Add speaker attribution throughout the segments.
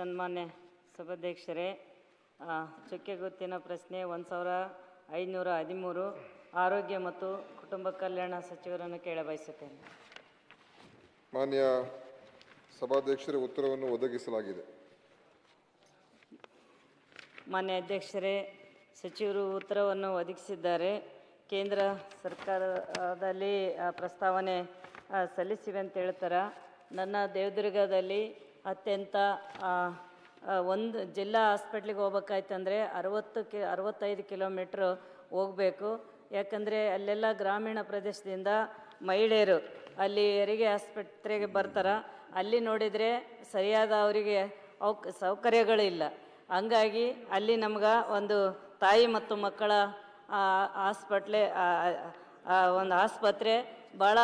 Speaker 1: ಸನ್ಮಾನ್ಯ ಸಭಾಧ್ಯಕ್ಷರೇ ಚುಕ್ಕೆ ಗುತ್ತಿನ ಪ್ರಶ್ನೆ ಒಂದು ಸಾವಿರ ಐನೂರ ಹದಿಮೂರು ಆರೋಗ್ಯ ಮತ್ತು ಕುಟುಂಬ ಕಲ್ಯಾಣ ಸಚಿವರನ್ನು ಕೇಳಬಯಸುತ್ತೇನೆ.
Speaker 2: ಮಾನ್ಯ ಸಭಾಧ್ಯಕ್ಷರ ಉತ್ತರವನ್ನು ಒದಗಿಸಲಾಗಿದೆ.
Speaker 1: ಮಾನ್ಯ ಅಧ್ಯಕ್ಷರೇ ಸಚಿವರು ಉತ್ತರವನ್ನು ಒದಗಿಸಿದ್ದಾರೆ. ಕೇಂದ್ರ ಸರ್ಕಾರದಲ್ಲಿ ಪ್ರಸ್ತಾವನೆ ಸಲ್ಲಿಸಿವೆ ಅಂತ ಹೇಳ್ತಾರೆ. ನನ್ನ ದೇವದುರ್ಗದಲ್ಲಿ ಅತ್ಯಂತ ಒಂದು ಜಿಲ್ಲಾ ಹಾಸ್ಪಿಟ್ಲಿಗೆ ಹೋಗ್ಬೇಕಾಯ್ತಂದ್ರೆ ಅರವತ್ತು ಕಿ ಅರವತ್ತೈದು ಕಿಲೋಮೀಟ್ರ್ ಹೋಗಬೇಕು. ಯಾಕಂದರೆ ಅಲ್ಲೆಲ್ಲ ಗ್ರಾಮೀಣ ಪ್ರದೇಶದಿಂದ ಮಹಿಳೆಯರು ಅಲ್ಲಿ ಹೆರಿಗೆ ಆಸ್ಪತ್ರೆಗೆ ಬರ್ತಾರೆ. ಅಲ್ಲಿ ನೋಡಿದರೆ ಸರಿಯಾದ ಅವರಿಗೆ ಅವಕ್, ಸೌಕರ್ಯಗಳಿಲ್ಲ. ಹಂಗಾಗಿ ಅಲ್ಲಿ ನಮ್ಗೆ ಒಂದು ತಾಯಿ ಮತ್ತು ಮಕ್ಕಳ ಆಸ್ಪಿಟ್ಲೆ ಒಂದು ಆಸ್ಪತ್ರೆ ಭಾಳ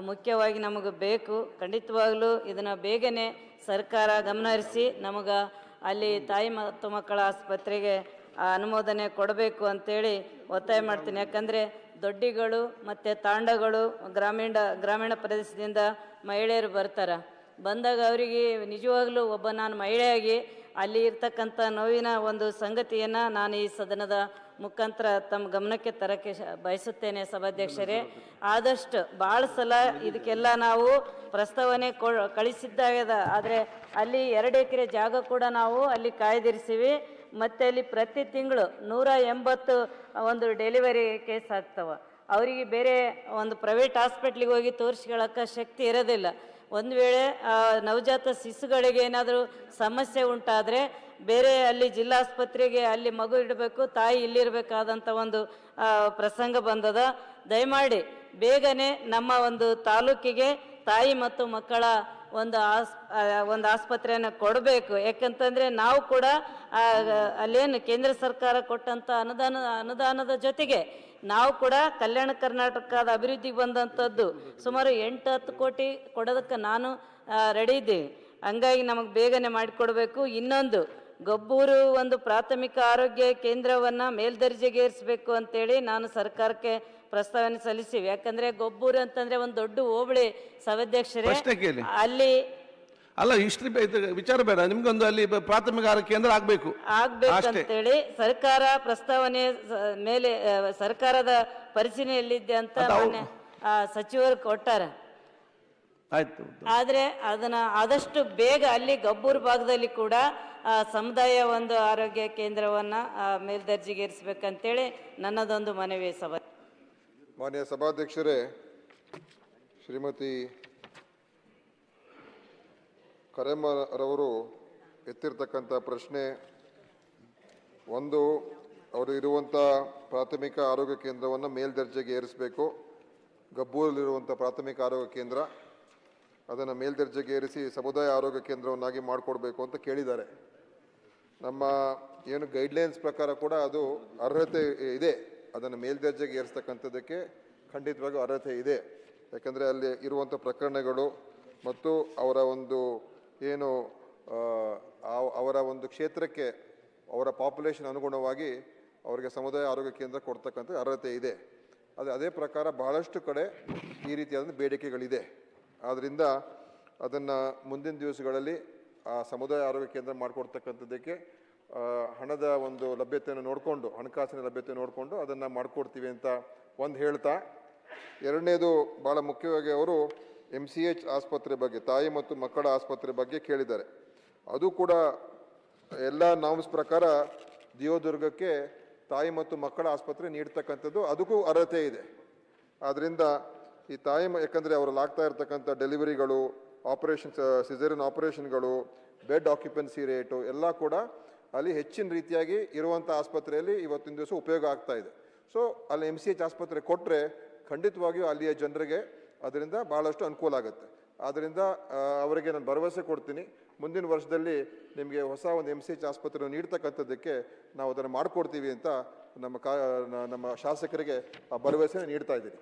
Speaker 1: ಮುಖ್ಯವಾಗಿ ನಮಗೆ ಬೇಕು. ಖಂಡಿತವಾಗಲೂ ಇದನ್ನು ಬೇಗನೆ ಸರ್ಕಾರ ಗಮನಹರಿಸಿ ನಮಗೆ ಅಲ್ಲಿ ತಾಯಿ ಮತ್ತು ಮಕ್ಕಳ ಆಸ್ಪತ್ರೆಗೆ ಅನುಮೋದನೆ ಕೊಡಬೇಕು ಅಂತೇಳಿ ಒತ್ತಾಯ ಮಾಡ್ತೀನಿ. ಯಾಕಂದರೆ ದೊಡ್ಡಿಗಳು ಮತ್ತು ತಾಂಡಗಳು ಗ್ರಾಮೀಣ ಗ್ರಾಮೀಣ ಪ್ರದೇಶದಿಂದ ಮಹಿಳೆಯರು ಬರ್ತಾರೆ. ಬಂದಾಗ ಅವರಿಗೆ ನಿಜವಾಗ್ಲೂ ಒಬ್ಬ ನಾನು ಮಹಿಳೆಯಾಗಿ ಅಲ್ಲಿ ಇರ್ತಕ್ಕಂಥ ನೋವಿನ ಒಂದು ಸಂಗತಿಯನ್ನು ನಾನು ಈ ಸದನದ ಮುಖಾಂತರ ತಮ್ಮ ಗಮನಕ್ಕೆ ತರಕ್ಕೆ ಬಯಸುತ್ತೇನೆ ಸಭಾಧ್ಯಕ್ಷರೇ. ಆದಷ್ಟು ಭಾಳ ಸಲ ಇದಕ್ಕೆಲ್ಲ ನಾವು ಪ್ರಸ್ತಾವನೆ ಕೊ ಕಳಿಸಿದ್ದಾಗದ ಆದರೆ ಅಲ್ಲಿ ಎರಡು ಎಕರೆ ಜಾಗ ಕೂಡ ನಾವು ಅಲ್ಲಿ ಕಾಯ್ದಿರಿಸಿವಿ. ಮತ್ತು ಅಲ್ಲಿ ಪ್ರತಿ ತಿಂಗಳು ನೂರ ಎಂಬತ್ತು ಒಂದು ಡೆಲಿವರಿ ಕೇಸ್ ಆಗ್ತವೆ. ಅವರಿಗೆ ಬೇರೆ ಒಂದು ಪ್ರೈವೇಟ್ ಹಾಸ್ಪಿಟ್ಲಿಗೆ ಹೋಗಿ ತೋರಿಸ್ಕೊಳ್ಳೋಕೆ ಶಕ್ತಿ ಇರೋದಿಲ್ಲ. ಒಂದು ವೇಳೆ ನವಜಾತ ಶಿಶುಗಳಿಗೆ ಏನಾದರೂ ಸಮಸ್ಯೆ ಉಂಟಾದರೆ ಬೇರೆ ಅಲ್ಲಿ ಜಿಲ್ಲಾಸ್ಪತ್ರೆಗೆ ಅಲ್ಲಿ ಮಗು ಇಡಬೇಕು, ತಾಯಿ ಇಲ್ಲಿರಬೇಕಾದಂಥ ಒಂದು ಪ್ರಸಂಗ ಬಂದದ. ದಯಮಾಡಿ ಬೇಗನೆ ನಮ್ಮ ಒಂದು ತಾಲೂಕಿಗೆ ತಾಯಿ ಮತ್ತು ಮಕ್ಕಳ ಒಂದು ಆಸ್ ಒಂದು ಆಸ್ಪತ್ರೆಯನ್ನು ಕೊಡಬೇಕು. ಯಾಕಂತಂದರೆ ನಾವು ಕೂಡ ಅಲ್ಲೇನು ಕೇಂದ್ರ ಸರ್ಕಾರ ಕೊಟ್ಟಂಥ ಅನುದಾನ, ಅನುದಾನದ ಜೊತೆಗೆ ನಾವು ಕೂಡ ಕಲ್ಯಾಣ ಕರ್ನಾಟಕದ ಅಭಿವೃದ್ಧಿಗೆ ಬಂದಂಥದ್ದು. ಸುಮಾರು ಎಂಟು ಹತ್ತು ಕೋಟಿ ಕೊಡೋದಕ್ಕೆ ನಾನು ರೆಡಿ ಇದ್ದೀವಿ ಹಂಗಾಗಿ ನಮಗೆ ಬೇಗನೆ ಮಾಡಿಕೊಡ್ಬೇಕು. ಇನ್ನೊಂದು ಗಬ್ಬೂರು ಒಂದು ಪ್ರಾಥಮಿಕ ಆರೋಗ್ಯ ಕೇಂದ್ರವನ್ನು ಮೇಲ್ದರ್ಜೆಗೇರಿಸಬೇಕು ಅಂತೇಳಿ ನಾನು ಸರ್ಕಾರಕ್ಕೆ ಪ್ರಸ್ತಾವನೆ ಸಲ್ಲಿಸಿವಿ. ಯಾಕಂದ್ರೆ ಗೊಬ್ಬೂರು ಅಂತಂದ್ರೆ ಒಂದು ದೊಡ್ಡ ಹೋಬಳಿ ಸಭಾಧ್ಯಕ್ಷರೇ. ಅಲ್ಲಿ
Speaker 3: ಅಲ್ಲ ಇಷ್ಟು ವಿಚಾರ ಬೇಡ ನಿಮ್ಗೊಂದು ಅಲ್ಲಿ ಪ್ರಾಥಮಿಕ ಆರೋಗ್ಯ ಕೇಂದ್ರ ಆಗ್ಬೇಕು. ಆಗ್ಬೇಕು
Speaker 1: ಅಂತೇಳಿ ಸರ್ಕಾರ ಪ್ರಸ್ತಾವನೆ ಮೇಲೆ ಸರ್ಕಾರದ ಪರಿಶೀಲನೆಯಲ್ಲಿದೆ ಅಂತ ಸಚಿವರು ಕೊಟ್ಟಾರ.
Speaker 3: ಆಯ್ತು.
Speaker 1: ಆದರೆ ಅದನ್ನ ಆದಷ್ಟು ಬೇಗ ಅಲ್ಲಿ ಗಬ್ಬೂರ್ ಭಾಗದಲ್ಲಿ ಕೂಡ ಆ, ಸಮುದಾಯ ಒಂದು ಆರೋಗ್ಯ ಕೇಂದ್ರವನ್ನ ಆ, ಮೇಲ್ದರ್ಜೆಗೇರಿಸ್ಬೇಕಂತೇಳಿ ನನ್ನದೊಂದು ಮನವಿ ಸಭಾ.
Speaker 2: ಮಾನ್ಯ ಸಭಾಧ್ಯಕ್ಷರೇ ಶ್ರೀಮತಿ ಕರೆಮ್ಮರವರು ಎತ್ತಿರ್ತಕ್ಕಂಥ ಪ್ರಶ್ನೆ. ಒಂದು ಅವರು ಇರುವಂಥ ಪ್ರಾಥಮಿಕ ಆರೋಗ್ಯ ಕೇಂದ್ರವನ್ನು ಮೇಲ್ದರ್ಜೆಗೆ ಏರಿಸಬೇಕು. ಗಬ್ಬೂರಲ್ಲಿರುವಂಥ ಪ್ರಾಥಮಿಕ ಆರೋಗ್ಯ ಕೇಂದ್ರ. ಅದನ್ನು ಮೇಲ್ದರ್ಜೆಗೇರಿಸಿ ಸಮುದಾಯ ಆರೋಗ್ಯ ಕೇಂದ್ರವನ್ನಾಗಿ ಮಾಡಿಕೊಡ್ಬೇಕು ಅಂತ ಕೇಳಿದ್ದಾರೆ. ನಮ್ಮ ಏನು ಗೈಡ್ಲೈನ್ಸ್ ಪ್ರಕಾರ ಕೂಡ ಅದು ಅರ್ಹತೆ ಇದೆ. ಅದನ್ನು ಮೇಲ್ದರ್ಜೆಗೆ ಏರಿಸ್ತಕ್ಕಂಥದ್ದಕ್ಕೆ ಖಂಡಿತವಾಗಿಯೂ ಅರ್ಹತೆ ಇದೆ. ಯಾಕಂದರೆ ಅಲ್ಲಿ ಇರುವಂಥ ಪ್ರಕರಣಗಳು ಮತ್ತು ಅವರ ಒಂದು ಏನು ಅವರ ಒಂದು ಕ್ಷೇತ್ರಕ್ಕೆ ಅವರ ಪಾಪ್ಯುಲೇಷನ್ ಅನುಗುಣವಾಗಿ ಅವರಿಗೆ ಸಮುದಾಯ ಆರೋಗ್ಯ ಕೇಂದ್ರ ಕೊಡ್ತಕ್ಕಂಥ ಅರ್ಹತೆ ಇದೆ. ಅದು, ಅದೇ ಪ್ರಕಾರ ಬಹಳಷ್ಟು ಕಡೆ ಈ ರೀತಿಯಾದ ಬೇಡಿಕೆಗಳಿದೆ. ಆದ್ದರಿಂದ ಅದನ್ನು ಮುಂದಿನ ದಿವಸಗಳಲ್ಲಿ ಆ ಸಮುದಾಯ ಆರೋಗ್ಯ ಕೇಂದ್ರ ಮಾಡಿಕೊಡ್ತಕ್ಕಂಥದ್ದಕ್ಕೆ ಹಣದ ಒಂದು ಲಭ್ಯತೆಯನ್ನು ನೋಡಿಕೊಂಡು, ಹಣಕಾಸಿನ ಲಭ್ಯತೆ ನೋಡಿಕೊಂಡು ಅದನ್ನು ಮಾಡಿಕೊಡ್ತೀವಿ ಅಂತ ಒಂದು ಹೇಳ್ತಾ, ಎರಡನೇದು ಭಾಳ ಮುಖ್ಯವಾಗಿ ಅವರು ಎಂ ಸಿ ಎಚ್ ಆಸ್ಪತ್ರೆ ಬಗ್ಗೆ, ತಾಯಿ ಮತ್ತು ಮಕ್ಕಳ ಆಸ್ಪತ್ರೆ ಬಗ್ಗೆ ಕೇಳಿದ್ದಾರೆ. ಅದು ಕೂಡ ಎಲ್ಲ ನಾಮ್ಸ್ ಪ್ರಕಾರ ದಿಯೋದುರ್ಗಕ್ಕೆ ತಾಯಿ ಮತ್ತು ಮಕ್ಕಳ ಆಸ್ಪತ್ರೆ ನೀಡ್ತಕ್ಕಂಥದ್ದು, ಅದಕ್ಕೂ ಅರ್ಹತೆ ಇದೆ. ಆದ್ದರಿಂದ ಈ ತಾಯಿ ಯಾಕಂದರೆ ಅವರಲ್ಲಿ ಆಗ್ತಾ ಇರ್ತಕ್ಕಂಥ ಡೆಲಿವರಿಗಳು ಆಪರೇಷನ್ಸ್ ಸಿಸರಿನ್ ಆಪರೇಷನ್ಗಳು ಬೆಡ್ ಆಕ್ಯುಪೆನ್ಸಿ ರೇಟು ಎಲ್ಲ ಕೂಡ ಅಲ್ಲಿ ಹೆಚ್ಚಿನ ರೀತಿಯಾಗಿ ಇರುವಂಥ ಆಸ್ಪತ್ರೆಯಲ್ಲಿ ಇವತ್ತಿನ ದಿವಸ ಉಪಯೋಗ ಆಗ್ತಾ ಇದೆ. ಸೊ ಅಲ್ಲಿ ಎಂ ಸಿ ಎಚ್ ಆಸ್ಪತ್ರೆ ಕೊಟ್ಟರೆ ಖಂಡಿತವಾಗಿಯೂ ಅಲ್ಲಿಯ ಜನರಿಗೆ ಅದರಿಂದ ಭಾಳಷ್ಟು ಅನುಕೂಲ ಆಗುತ್ತೆ. ಆದ್ದರಿಂದ ಅವರಿಗೆ ನಾನು ಭರವಸೆ ಕೊಡ್ತೀನಿ. ಮುಂದಿನ ವರ್ಷದಲ್ಲಿ ನಿಮಗೆ ಹೊಸ ಒಂದು ಎಂ ಸಿ ಎಚ್ ಆಸ್ಪತ್ರೆ ನೀಡ್ತಕ್ಕಂಥದ್ದಕ್ಕೆ ನಾವು ಅದನ್ನು ಮಾಡಿಕೊಡ್ತೀವಿ ಅಂತ ನಮ್ಮ ಕಾ ನಮ್ಮ ಶಾಸಕರಿಗೆ ಆ ಭರವಸೆ ನೀಡ್ತಾ ಇದ್ದೀನಿ.